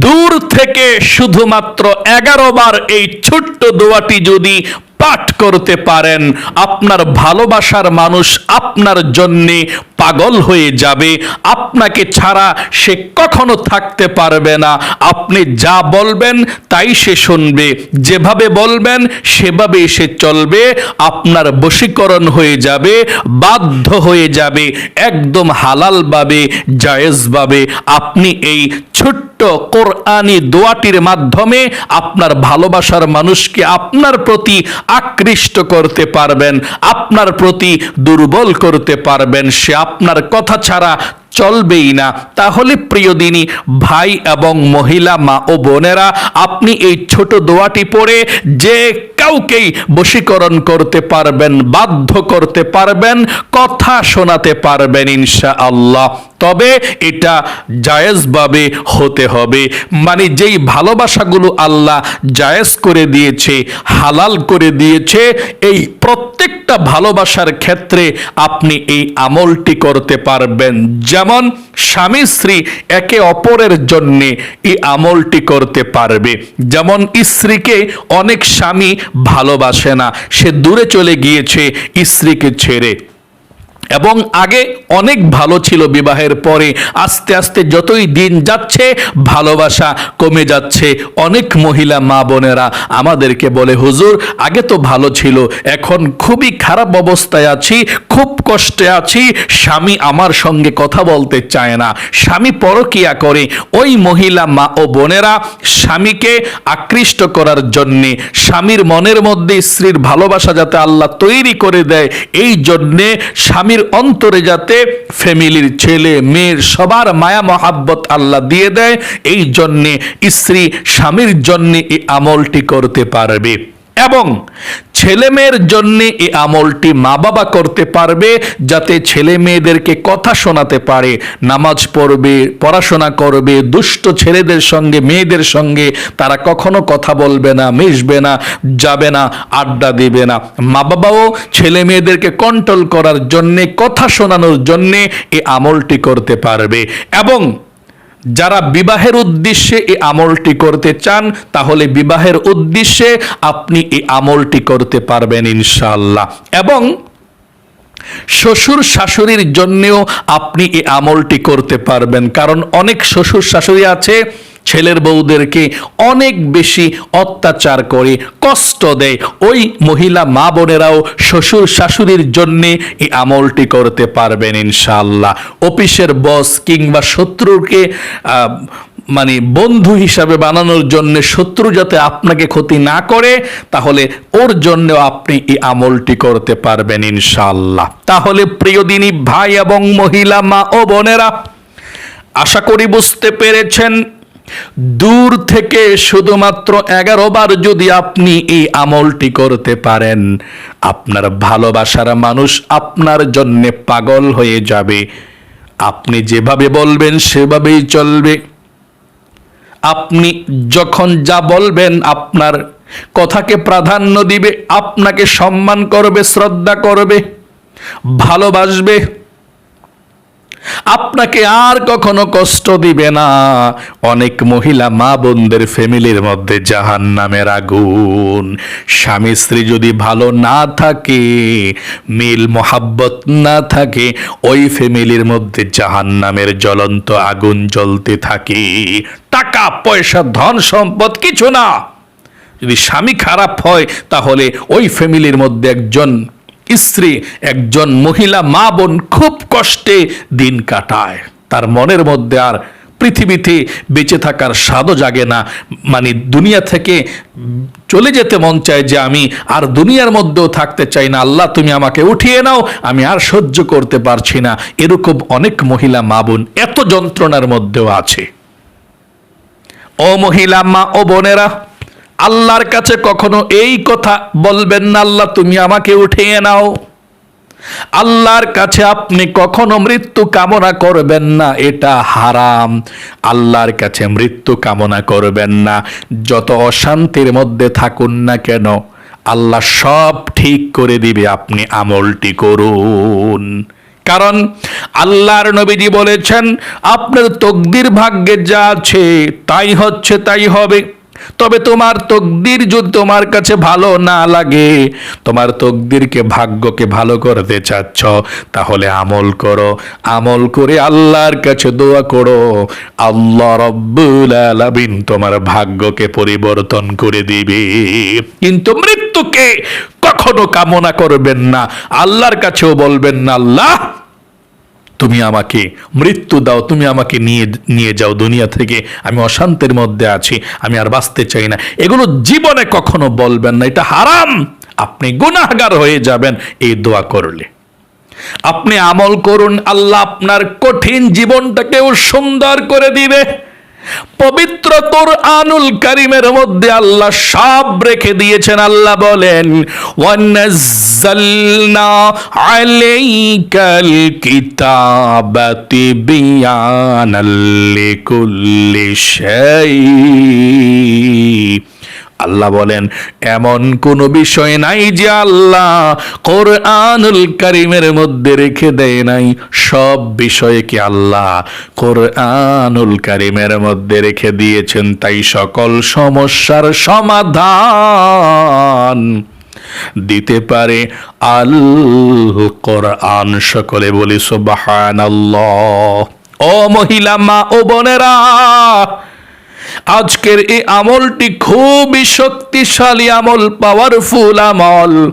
দূর থেকে শুধুমাত্র এগারো বার এই ছোট্ট দোয়াটি যদি পাঠ করতে পারেন, আপনার ভালোবাসার মানুষ আপনার জন্যে পাগল হয়ে যাবে। আপনাকে ছাড়া সে কখনো থাকতে পারবে না। আপনি যা বলবেন, তাই সে শুনবে। যেভাবে বলবেন, সেভাবেই সে চলবে। আপনার বশীকরণ হয়ে যাবে, বাধ্য হয়ে যাবে, একদম হালালভাবে জায়েজভাবে আপনি এই ছোট্ট কোরআনি দোয়াটির মাধ্যমে আপনার ভালোবাসার মানুষকে আপনার প্রতি আকৃষ্ট করতে পারবেন, আপনার প্রতি দুর্বল করতে পারবেন, সে আপনার কথা ছাড়া চলবেই না। তাহলে প্রিয় দিনী, ভাই এবং মহিলা, মা ও বোনেরা, আপনি এই ছোট দোয়াটি পড়ে যে কাউকেই বশীকরণ করতে পারবেন, বাধ্য করতে পারবেন, কথা শোনাতে পারবেন ইনশা আল্লাহ তবে এটা জায়েজভাবে হতে হবে। মানে যেই ভালোবাসাগুলো আল্লাহ জায়েজ করে দিয়েছে, হালাল করে দিয়েছে, এই প্রত্যেকটা ভালোবাসার ক্ষেত্রে আপনি এই আমলটি করতে পারবেন। যেমন স্বামী, স্ত্রী একে অপরের জন্যে এই আমলটি করতে পারবে। যেমন স্ত্রীকে অনেক স্বামী ভালোবাসে না। সে দূরে চলে গিয়েছে স্ত্রীকে ছেড়ে। এবং আগে অনেক ভালো ছিল বিবাহের পরে। আস্তে আস্তে যতই দিন যাচ্ছে, ভালোবাসা কমে যাচ্ছে। অনেক মহিলা মা বোনেরা আমাদেরকে বলে, হুজুর, আগে তো ভালো ছিল, এখন খুবই খারাপ অবস্থায় আছি, খুব কষ্টে আছি, স্বামী আমার সঙ্গে কথা বলতে চায় না, স্বামী পরকিয়া করে। ওই মহিলা মা ও বোনেরা স্বামীকে আকৃষ্ট করার জন্যে, স্বামীর মনের মধ্যে স্ত্রীর ভালোবাসা যাতে আল্লাহ তৈরি করে দেয়, এই জন্যে স্বামীর অন্তরে যাতে ফ্যামিলির ছেলে, মেয়ের সবার মায়া, মহাব্বত আল্লাহ দিয়ে দেয়, এই জন্যে স্ত্রী স্বামীর জন্যে এই আমলটি করতে পারবে। এবং ছেলে মেয়ের জন্য এই আমলটি মা বাবা করতে পারবে যাতে ছেলে মেয়েদেরকে কথা শোনাতে পারে, নামাজ পড়বে, পড়াশোনা করবে, দুষ্ট ছেলেদের সঙ্গে, মেয়েদের সঙ্গে। তারা কখনো কথা বলবে না, মিশবে না, যাবে না, আড্ডা দিবে না। মা বাবাও ছেলে মেয়েদেরকে কন্ট্রোল করার জন্যে, কথা শোনানোর জন্যে এই আমলটি করতে পারবে। এবং যারা বিবাহের উদ্দেশ্যে এই আমলটি করতে চান, তাহলে বিবাহের উদ্দেশ্যে আপনি এই আমলটি করতে পারবেন ইনশাল্লাহ এবং শ্বশুর শাশুড়ির জন্যেও আপনি এই আমলটি করতে পারবেন। কারণ অনেক শ্বশুর শাশুড়ি আছে ছেলের বউদেরকে অনেক বেশি অত্যাচার করে, কষ্ট দেয়। ওই মহিলা মা বোনেরাও শ্বশুর শাশুড়ির জন্যে এই আমলটি করতে পারবেন ইনশাআল্লাহ। অফিসের বস কিংবা শত্রুকে মানে বন্ধু হিসাবে বানানোর জন্য শত্রু যাতে আপনাকে ক্ষতি না করে, তাহলে ওর জন্যও আপনি এই আমলটি করতে পারবেন ইনশাআল্লাহ। তাহলে প্রিয় দিনী ভাই এবং মহিলা মা ও বোনেরা, আশা করি বুঝতে পেরেছেন দূর থেকে শুধুমাত্র এগারো বার যদি আপনি এই আমলটি করতে পারেন, আপনার ভালোবাসার মানুষ আপনার জন্য পাগল হয়ে যাবে। আপনি যেভাবে বলবেন সেভাবেই চলবে। আপনি যখন যা বলবেন আপনার কথাকে প্রাধান্য দিবে, আপনাকে সম্মান করবে, শ্রদ্ধা করবে, ভালোবাসবে আপনাকে আর কখনো কষ্ট দিবে না। অনেক মহিলা মা বোনদের ফ্যামিলির মধ্যে জাহান নামের আগুন। স্বামী স্ত্রী যদি ভালো না থাকে, মিল মোহাব্বত না থাকে, ওই ফ্যামিলির মধ্যে জাহান নামের জ্বলন্ত আগুন জ্বলতে থাকে। টাকা, পয়সা, ধন সম্পদ কিছু না। যদি স্বামী খারাপ হয়, তাহলে ওই ফ্যামিলির মধ্যে একজন স্ত্রী, একজন মহিলা মা বোন খুব কষ্টে দিন কাটায়। তার মনের মধ্যে আর পৃথিবীতে বেঁচে থাকার স্বাদও জাগে না। মানে দুনিয়া থেকে চলে যেতে মন চায় যে আমি আর দুনিয়ার মধ্যেও থাকতে চাই না। আল্লাহ, তুমি আমাকে উঠিয়ে নাও, আমি আর সহ্য করতে পারছি না। এরকম অনেক মহিলা মা বোন এত যন্ত্রণার মধ্যেও আছে। ও মহিলা মা, ও বোনেরা আল্লাহর কাছে কখনো এই কথা বলবেন না, আল্লাহ তুমি আমাকে উঠিয়ে নাও। আল্লাহর কাছে আপনি কখনো মৃত্যু কামনা করবেন না, এটা হারাম। আল্লাহর কাছে মৃত্যু কামনা করবেন না, যত অশান্তির মধ্যে থাকুন না কেন, আল্লাহ সব ঠিক করে দিবে, আপনি আমলটি করুন। কারণ আল্লাহর নবীজি বলেছেন, আপনার তকদির ভাগ্যে যা আছে, তাই হচ্ছে, তাই হবে। তবে তোমার তকদির যদি তোমার কাছে ভালো না লাগে, তোমার তকদিরকে, ভাগ্যকে ভালো করতে চাচ্ছ, তাহলে আমল করো। আমল করে আল্লাহর কাছে দোয়া করো। আল্লাহ রব্বুল আলামিন তোমার ভাগ্যকে পরিবর্তন করে দিবে। কিন্তু মৃত্যুকে কখনো কামনা করবেন না। আল্লাহর কাছেও বলবেন না, আল্লাহ তুমি আমাকে মৃত্যু দাও, তুমি আমাকে নিয়ে নিয়ে যাও দুনিয়া থেকে। আমি অশান্তির মধ্যে আছি, আমি আর বাঁচতে চাই না। এগুলো জীবনে কখনো বলবেন না, এটা হারাম। আপনি গুনাগার হয়ে যাবেন, এই দোয়া করলে। আপনি আমল করুন, আল্লাহ আপনার কঠিন জীবনটাকেও সুন্দর করে দিবে। পবিত্র কোরআনুল কারিমের মধ্যে আল্লাহ সব রেখে দিয়েছেন। আল্লাহ বলেন, ওয়ানাজ্জালনা আলাইকাল কিতাবাতি বিয়ানাল লিকুল্লি শাই আল্লাহ বলেন, এমন কোনো বিষয় নাই যে আল্লাহ কোরআনুল কারিমের মধ্যে রেখে দেয় নাই। সব বিষয়কে আল্লাহ কোরআনুল কারিমের মধ্যে রেখে দিয়েছেন, তাই সকল সমস্যার সমাধান দিতে পারে আল কোরআন। সকলে বলি, সুবহানাল্লাহ। ও মহিলা, মা ও বোনেরা আজকের এই আমলটি খুবই শক্তিশালী আমল পাওয়ারফুল আমল।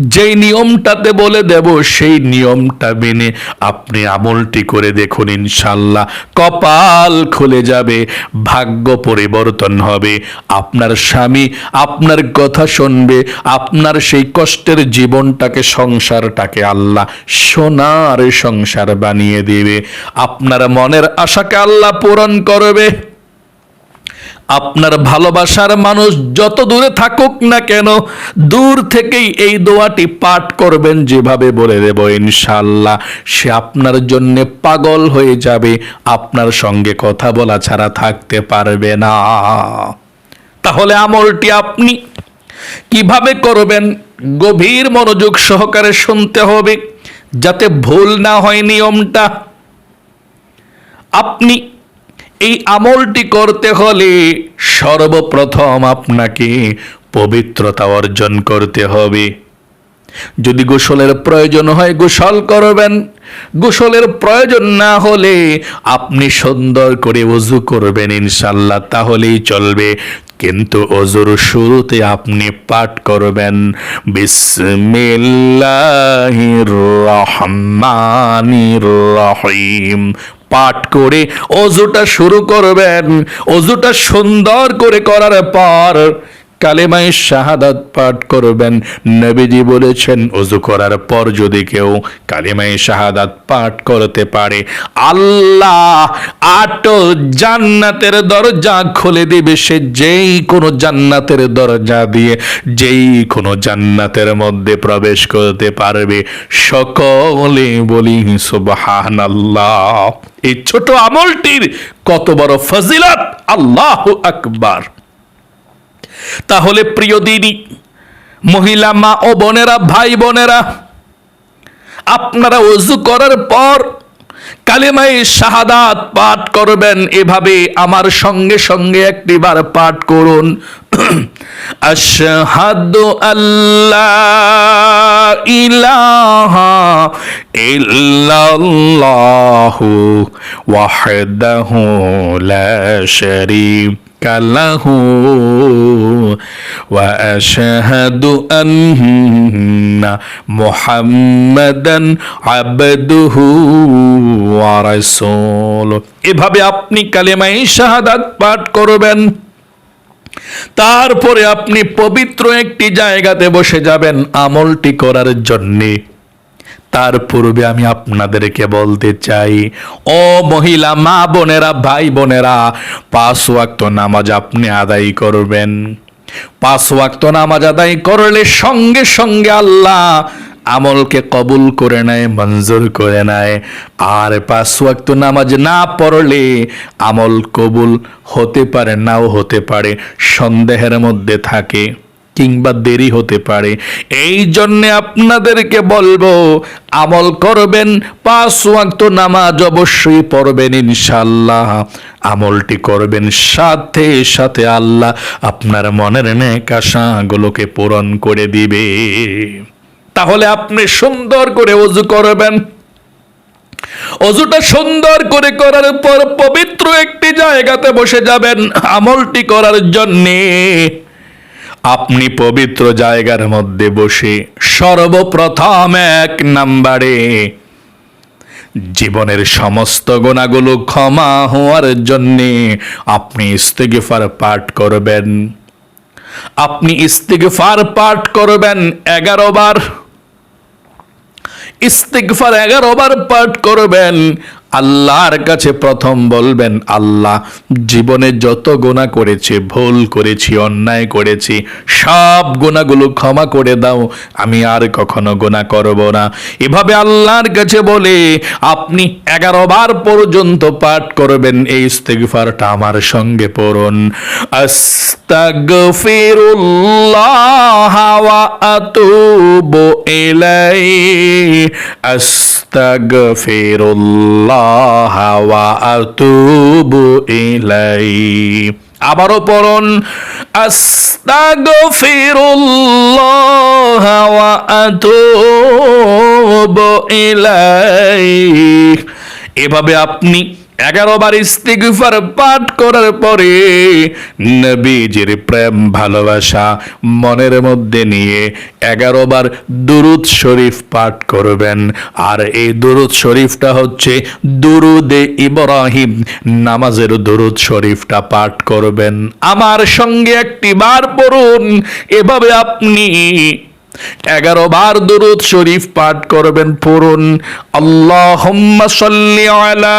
যেই নিয়মটাতে বলে দেব, সেই নিয়মটা মেনে আপনি আমলটি করে দেখুন ইনশাল্লাহ কপাল খুলে যাবে, ভাগ্য পরিবর্তন হবে। আপনার স্বামী আপনার কথা শুনবে, আপনার সেই কষ্টের জীবনটাকে, সংসারটাকে আল্লাহ সোনার সংসার বানিয়ে দেবে। আপনার মনের আশাকে আল্লাহ পূরণ করবে। আপনার ভালোবাসার মানুষ যত দূরে থাকুক না কেন, দূর থেকেই এই দোয়াটি পাঠ করবেন যেভাবে বলে দেব ইনশাল্লাহ সে আপনার জন্য পাগল হয়ে যাবে, আপনার সঙ্গে কথা বলা ছাড়া থাকতে পারবে না। তাহলে আমলটি আপনি কীভাবে করবেন? গভীর মনোযোগ সহকারে শুনতে হবে, যাতে ভুল না হয় নিয়মটা। আপনি এই আমলটি করতে হলে সর্বপ্রথম আপনাকে পবিত্রতা অর্জন করতে হবে। যদি গোসলের প্রয়োজন হয় গোসল করবেন। গোসলের প্রয়োজন না হলে আপনি সুন্দর করে অজু করবেন ইনশাল্লাহ তাহলেই চলবে। কিন্তু অজুর শুরুতে আপনি পাঠ করবেন, বিসমিল্লাহির রহমানির রহিম। পাঠ করে অজুটা শুরু করবেন, অজুটা সুন্দর করে করার পর কালেমায় শাহাদাত পাঠ করবেন। নবীজি বলেছেন, অজু করার পর যদি কেউ কালেমায় শাহাদাত পাঠ করতে পারে, আল্লাহ আট জান্নাতের দরজা খুলে দিবে সে যেই কোনো জান্নাতের দরজা দিয়ে, যেই কোনো জান্নাতের মধ্যে প্রবেশ করতে পারবে। সকলে বলি, সুবহানাল্লাহ। এই ছোট আমলটির কত বড় ফজিলত? আল্লাহ আকবার। তাহলে প্রিয় দিদি মহিলা মা ও বোনেরা, ভাই বোনেরা, আপনারা অজু করার পর কালেমাই শাহাদাত পাঠ করবেন, এভাবে আমার সঙ্গে সঙ্গে একটিবার পাঠ করুন। আশহাদু আল্লাহ ইলাহা ইল্লাল্লাহু ওয়াহদাহু লা শারীকা লাহু واشهد ان محمدا عبده ورسوله এভাবে আপনি কালেমাই শাহাদাত পাঠ করবেন তারপরে আপনি পবিত্র একটি জায়গাতে বসে যাবেন আমলটি করার জন্যে তার পূর্বে আমি আপনাদেরকে বলতে চাই, ও মহিলা, মা বোনেরা, ভাই বোনেরা, পাঁচ ওয়াক্ত নামাজ আপনি আদায় করবেন। পাঁচ ওয়াক্ত নামাজ আদায় করলে সঙ্গে সঙ্গে আল্লাহ আমলকে কবুল করে নেয়, মঞ্জুর করে নেয়। আর পাঁচ ওয়াক্ত নামাজ না পড়লে আমল কবুল হতে পারে, নাও হতে পারে, সন্দেহের মধ্যে থাকে। কিংবা দেরি হতে পারে। এই জন্যে আপনাদেরকে বলব, আমল করবেন, পাঁচ ওয়াক্ত নামাজ অবশ্যই পড়বেন ইনশাল্লাহ আমলটি করবেন সাথে সাথে আল্লাহ আপনার মনের নেক পূরণ করে দিবে। তাহলে আপনি সুন্দর করে অজু করবেন। অজুটা সুন্দর করে করার পর পবিত্র একটি জায়গাতে বসে যাবেন আমলটি করার জন্যে। আপনি পবিত্র জায়গার মধ্যে বসে সর্বপ্রথম এক নাম্বারে জীবনের সমস্ত গুণাগুলো ক্ষমা হওয়ার জন্যে আপনি ইস্তেগফার পাঠ করবেন। আপনি ইস্তেগফার পাঠ করবেন এগারো বার। ইস্তিগফার এগারো বার পাঠ করবেন। আল্লাহর কাছে প্রথম বলবেন, আল্লাহ, জীবনে যত গোনা করেছি, ভুল করেছি, অন্যায় করেছি, সব গোনাগুলো ক্ষমা করে দাও। আমি আর কখনো গোনা করব না। এভাবে আল্লাহর কাছে বলে আপনি এগারো বার পর্যন্ত পাঠ করবেন, এই ইস্তিগফারটা আমার সঙ্গে পড়ুন। আস্তাগফিরুল্লাহ ওয়া আতুবু ইলাইহি। ওয়া وأتوب إليه আবারও পড়ুন আস্তাগফিরুল্লাহ ওয়া আতুবু ইলাইহি। এভাবে আপনি এগারো বার ইস্তিগফার পাঠ করার পরে নবীজির প্রেম, ভালোবাসা মনের মধ্যে নিয়ে এগারো বার দুরুদ শরীফ পাঠ করবেন। আর এই দুরুদ শরীফটা হচ্ছে দুরুদে ইব্রাহিম নামাজের দুরুদ শরীফটা পাঠ করবেন। আমার সঙ্গে একটি বার পড়ুন, এভাবে আপনি এগারো বার দুরুদ শরীফ পাঠ করবেন, পড়ুন। আল্লাহ আলা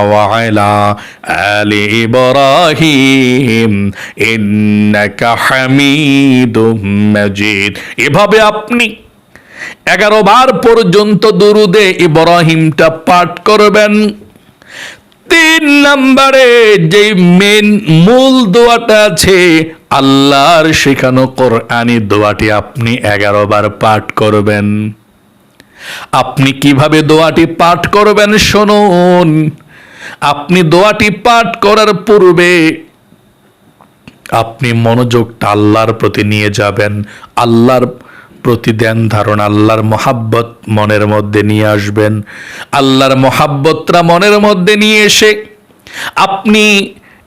وعلى آل إبراهيم إنك حميد مجيد এভাবে আপনি এগারো বার পর্যন্ত দুরুদে ইব্রাহিমটা পাঠ করবেন তিন নম্বরে যে মেন মূল দোয়াটা আছে আল্লাহর শেখানো কোরআনি দোয়াটি আপনি এগারো বার পাঠ করবেন আপনি কিভাবে দোয়াটি পাঠ করবেন শুনুন আপনি দোয়াটি পাঠ করার পূর্বে আপনি মনোযোগটা আল্লাহর প্রতি নিয়ে যাবেন। আল্লাহর প্রতি দেন ধারণ, আল্লাহর মহাব্বত মনের মধ্যে নিয়ে আসবেন। আল্লাহর মহাব্বতরা মনের মধ্যে নিয়ে এসে আপনি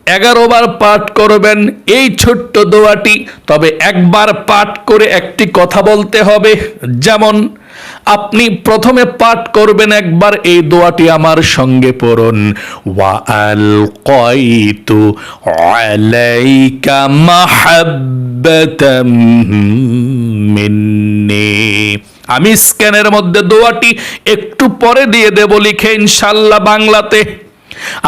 এগারো বার পাঠ করবেন এই ছোট্ট দোয়াটি, তবে একবার পাঠ করে একটি কথা বলতে হবে। যেমন আপনি প্রথমে পাঠ করবেন একবার, এই দোয়াটি আমার সঙ্গে পড়ুন। ওয়া আল কয়তু আলাইকা মাহাব্বাতাম মিন্নি। আমি স্ক্যানের মধ্যে দোয়াটি একটু পরে দিয়ে দেব, লিখে ইনশাল্লাহ বাংলাতে।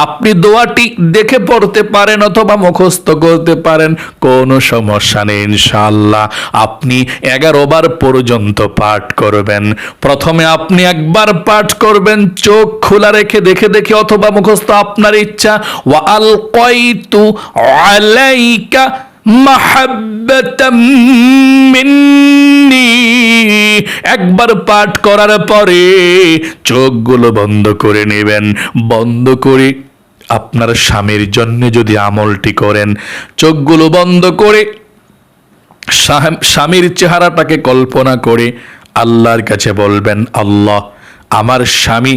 আপনি দোয়াটি দেখে পড়তে পারেন অথবা মুখস্থ করতে পারেন, কোনো সমস্যা নেই ইনশাল্লাহ আপনি এগারো বার পর্যন্ত পাঠ করবেন। প্রথমে আপনি একবার পাঠ করবেন, চোখ খোলা রেখে দেখে দেখে অথবা মুখস্থ, আপনার ইচ্ছা ওয়াল কয়তু আলাইকা মিন্নি। একবার পাঠ করার পরে চোখগুলো বন্ধ করে নেবেন। বন্ধ করে আপনার স্বামীর জন্য যদি আমলটি করেন, চোখগুলো বন্ধ করে স্বামীর চেহারাটাকে কল্পনা করে আল্লাহর কাছে বলবেন, আল্লাহ, আমার স্বামী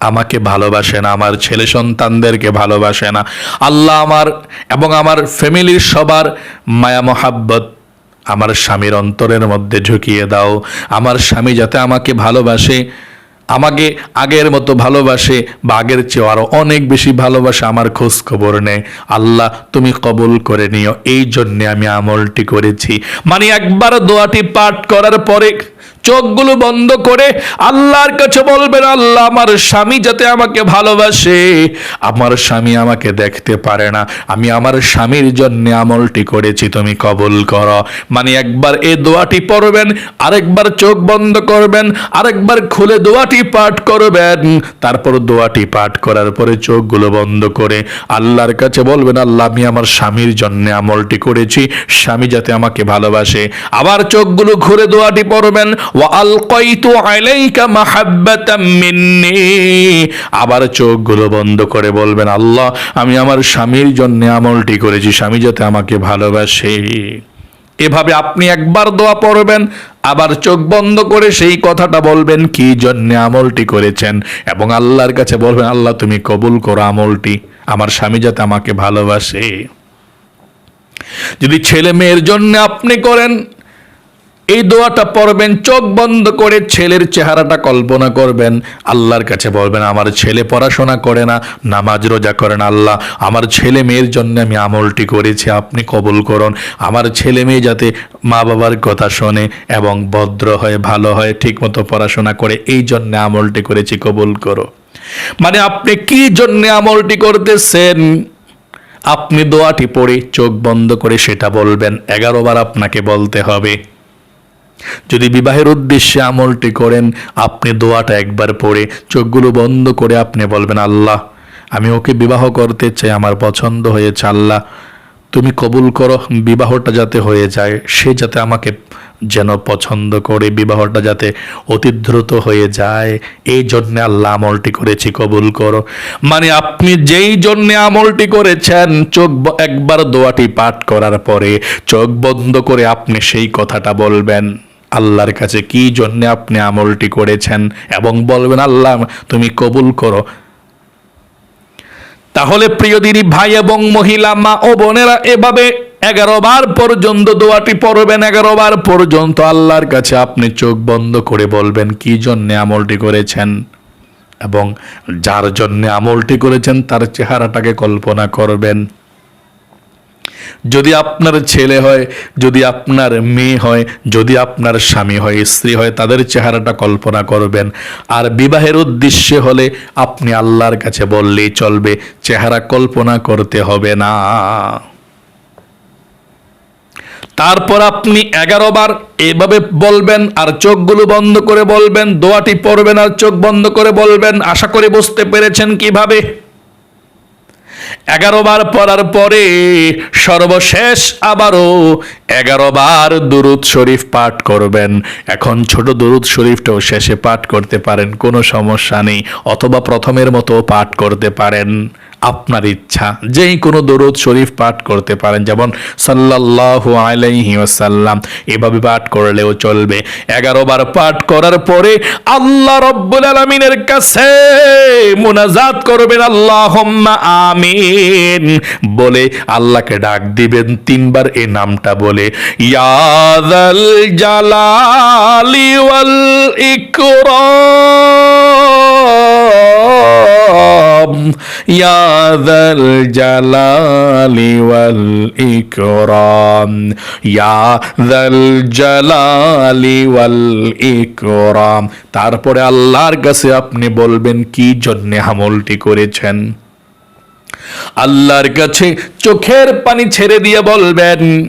আমাকে ভালোবাসে না, আমার ছেলে সন্তানদেরকে ভালোবাসে না। আল্লাহ আমার এবং আমার ফ্যামিলির সবার মায়া, মহাব্বত আমার স্বামীর অন্তরের মধ্যে ঢুকিয়ে দাও। আমার স্বামী যাতে আমাকে ভালোবাসে, আমাকে আগের মতো ভালোবাসে বা আগের চেয়ে আরও অনেক বেশি ভালোবাসে, আমার খোঁজ খবর নেয় আল্লাহ, তুমি কবুল করে নিও। এই জন্যে আমি আমলটি করেছি। মানে একবার দোয়াটি পাঠ করার পরে চোখগুলো বন্ধ করে আল্লাহর কাছে বলবেন, আল্লাহ, আমার স্বামী যাতে আমাকে ভালোবাসে, আমার স্বামী আমাকে দেখতে পারে না। আমি আমার স্বামীর জন্য আমলটি করেছি, তুমি কবুল করো। মানে একবার এই দোয়াটি পড়বেন, আরেকবার চোখ বন্ধ করবেন, আরেকবার খুলে দোয়াটি পাঠ করবেন। তারপর দোয়াটি পাঠ করার পরে চোখগুলো বন্ধ করে আল্লাহর কাছে বলবেন, আল্লাহ, আমি আমার স্বামীর জন্য আমলটি করেছি, স্বামী যাতে আমাকে ভালোবাসে। আবার চোখগুলো ঘুরে দোয়াটি পড়বেন আবার চোখগুলো বন্ধ করে বলবেন, আল্লাহ, আমি আমার স্বামীর জন্য আমলটি করেছি, স্বামী যাতে আমাকে ভালোবাসে। এভাবে আপনি একবার দোয়া পড়বেন, আবার চোখ বন্ধ করে সেই কথাটা বলবেন, কি জন্য আমলটি করেছেন? এবং আল্লাহর কাছে বলবেন, আল্লাহ, তুমি কবুল করো আমলটি, আমার স্বামী যাতে আমাকে ভালোবাসে। যদি ছেলে মেয়ের জন্য আপনি করেন এই দোয়াটা পড়বেন, চোখ বন্ধ করে ছেলের চেহারাটা কল্পনা করবেন। আল্লাহর কাছে বলবেন, আমার ছেলে পড়াশোনা করে না, নামাজ রোজা করেন আল্লাহ, আমার ছেলে মেয়ের জন্য আমি আমলটি করেছি, আপনি কবুল করুন। আমার ছেলে মেয়ে যাতে মা বাবার কথা শোনে এবং ভদ্র হয়, ভালো হয়, ঠিকমতো পড়াশোনা করে, এই জন্য আমলটি করেছি, কবুল করো। মানে আপনি কি জন্য আমলটি করতেছেন? আপনি দোয়াটি পড়ে, চোখ বন্ধ করে সেটা বলবেন। এগারো বার আপনাকে বলতে হবে। যদি বিবাহের উদ্দেশ্যে আমলটি করেন, আপনি দোয়াটা একবার পড়ে চোখগুলো বন্ধ করে আপনি বলবেন, আল্লাহ, আমি ওকে বিবাহ করতে চাই, আমার পছন্দ হয়েছে, আল্লাহ, তুমি কবুল করো, বিবাহটা যাতে হয়ে যায়, সে যাতে আমাকে যেন পছন্দ করে, বিবাহটা যাতে অতি দ্রুত হয়ে যায়, এই জন্যে আল্লাহ আমলটি করেছি, কবুল করো। মানে আপনি যেই জন্যে আমলটি করেছেন, চোখ একবার দোয়াটি পাঠ করার পরে চোখ বন্ধ করে আপনি সেই কথাটা বলবেন। আল্লাহর কাছে কি জন্য আপনি আমলটি করেছেন এবং বলবেন, আল্লাহ, তুমি কবুল করো। তাহলে প্রিয় দিদি ভাই এবং মহিলা, মা ও বোনেরা, এভাবে এগারো বার পর্যন্ত দোয়াটি পড়বেন, এগারো বার পর্যন্ত আল্লাহর কাছে আপনি চোখ বন্ধ করে বলবেন, কি জন্য আমলটি করেছেন? এবং যার জন্য আমলটি করেছেন, তার চেহারাটাকে কল্পনা করবেন। যদি আপনার ছেলে হয়, যদি আপনার মেয়ে হয়, যদি আপনার স্বামী হয়, স্ত্রী হয়, তাদের চেহারাটা কল্পনা করবেন। আর বিবাহের উদ্দেশ্যে হলে আপনি আল্লাহর কাছে বললেই চলবে, চেহারা কল্পনা করতে হবে না। তারপর আপনি এগারো বার এভাবে বলবেন আর চোখগুলো বন্ধ করে বলবেন, দোয়াটি পড়বেন আর চোখ বন্ধ করে বলবেন, আশা করি বুঝতে পেরেছেন কীভাবে? এগারো বার পড়ার পরে সর্বশেষ আবারও এগারো বার দুরুদ শরীফ পাঠ করবেন। এখন ছোট দুরুদ শরীফটাও শেষে পাঠ করতে পারেন, কোনো সমস্যা নেই, অথবা প্রথমের মতো পাঠ করতে পারেন। আপনার ইচ্ছা। যেই কোনো দরুদ শরীফ পাঠ করতে পারেন, যেমন সাল্লাল্লাহু আলাইহি ওয়াসাল্লাম, এভাবে পাঠ করলেও চলবে। এগারো বার পাঠ করার পরে আল্লাহ রব্বুল আলমিনের কাছে মুনাজাত করবেন, আল্লাহুম্মা আমিন। বলে আল্লাহকে ডাক দিবেন, তিনবার এই নামটা বলে ইয়াদাল জালালি ওয়াল ইকরাম, ইয়া ওয়াল ইকরাম। ইয়া যাল জালালি ওয়াল ইকরাম। তারপরে আল্লাহর কাছে আপনি বলবেন, কি জন্য আমলটি করেছেন? আল্লাহর কাছে চোখের পানি ছেড়ে দিয়ে বলবেন,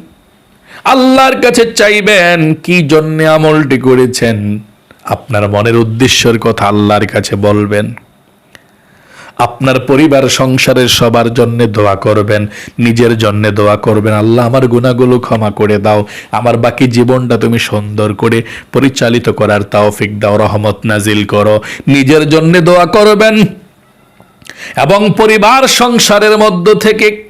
আল্লাহর কাছে চাইবেন, কি জন্য আমলটি করেছেন? আপনার মনের উদ্দেশ্যের কথা আল্লাহর কাছে বলবেন। আপনার পরিবার সংসারের সবার জন্য দোয়া করবেন, নিজের জন্য দোয়া করবেন। আল্লাহ আমার গুণাগুলো ক্ষমা করে দাও। আমার বাকি জীবনটা তুমি সুন্দর করে পরিচালিত করার তাওফিক দাও, রহমত নাজিল করো। নিজের জন্য দোয়া করবেন এবং পরিবার সংসারের মধ্য থেকে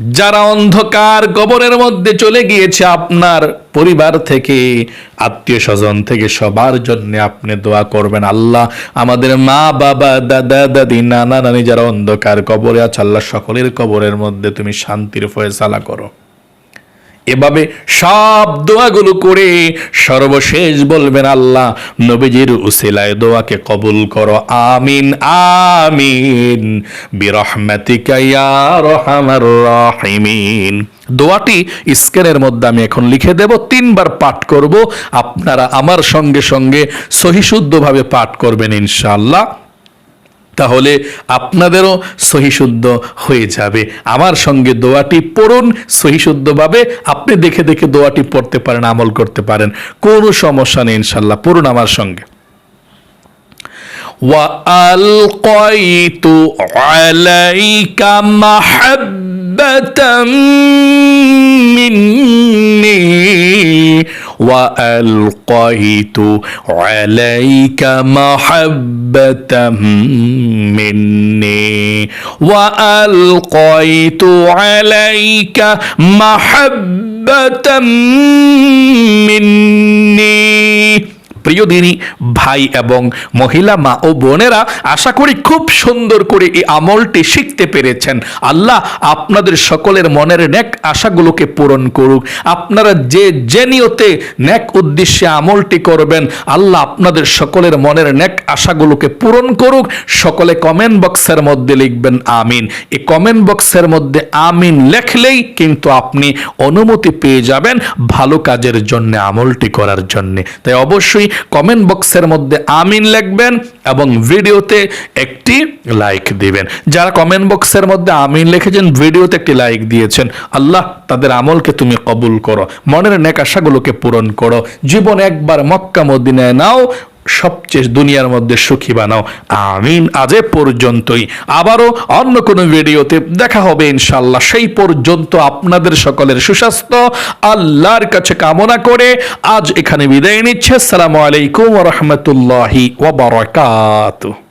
যারা অন্ধকার কবরের মধ্যে চলে গিয়েছে আপনার পরিবার থেকে আত্মীয় স্বজন থেকে, সবার জন্য আপনি দোয়া করবেন। আল্লাহ আমাদের মা, বাবা, দাদা, দাদি, নানা, নানি যারা অন্ধকার কবরে আছে, আল্লাহ সকলের কবরের মধ্যে তুমি শান্তির ফয়সালা করো। এভাবে সব দোয়াগুলো করে সর্বশেষ বলবেন আল্লাহ, নবীজির উসিলায় দোয়াকে কবুল করো। আমিন আমিন। বিরহমাতিকা ইয়া রহমার রাহিমিন। দোয়াটি স্ক্যানের মধ্যে আমি এখন লিখে দেব, তিনবার পাঠ করব। আপনারা আমার সঙ্গে সঙ্গে সহিশুদ্ধভাবে পাঠ করবেন ইনশাআল্লাহ। তাহলে আপনাদেরও সহিশুদ্ধ হয়ে যাবে আমার সঙ্গে দোয়াটি পড়ুন সহিশুদ্ধভাবে আপনি দেখে দেখে দোয়াটি পড়তে পারেন আমল করতে পারেন কোনো সমস্যা নেই ইনশাল্লাহ পড়ুন আমার সঙ্গে وألقيت عليك محبة مني وألقيت عليك محبة مني وألقيت عليك محبة مني. প্রিয় দিনী ভাই এবং মহিলা মা ও বোনেরা আশা করি খুব সুন্দর করে এই আমলটি শিখতে পেরেছেন। আল্লাহ আপনাদের সকলের মনের ন্যাক আশাগুলোকে পূরণ করুক। আপনারা যে যে নিয়তে ন্যাক উদ্দেশ্যে আমলটি করবেন, আল্লাহ আপনাদের সকলের মনের ন্যাক আশাগুলোকে পূরণ করুক। সকলে কমেন্ট বক্সের মধ্যে লিখবেন, আমিন। এই কমেন্ট বক্সের মধ্যে আমিন লেখলেই কিন্তু আপনি অনুমতি পেয়ে যাবেন ভালো কাজের জন্য, আমলটি করার জন্য। তাই অবশ্যই কমেন্ট বক্সের মধ্যে আমিন লিখবেন এবং ভিডিওতে একটি লাইক দিবেন। যারা কমেন্ট বক্সের মধ্যে আমিন লিখেছেন, ভিডিওতে একটি লাইক দিয়েছেন, আল্লাহ তাদের আমলকে তুমি কবুল করো। মনের নেক আশাগুলোকে পূরণ করো। জীবন একবার মক্কা মদিনায় নাও সবচেয়ে দুনিয়ার মধ্যে সুখী বানাও। আমিন। আজ পর্যন্তই। আবারও অন্য কোনো ভিডিওতে দেখা হবে ইনশাল্লাহ সেই পর্যন্ত আপনাদের সকলের সুস্বাস্থ্য, আল্লাহর কাছে কামনা করে আজ এখানে বিদায় নিচ্ছে। আসসালামু আলাইকুম রহমতুল্লাহি ওবরাকাতুহ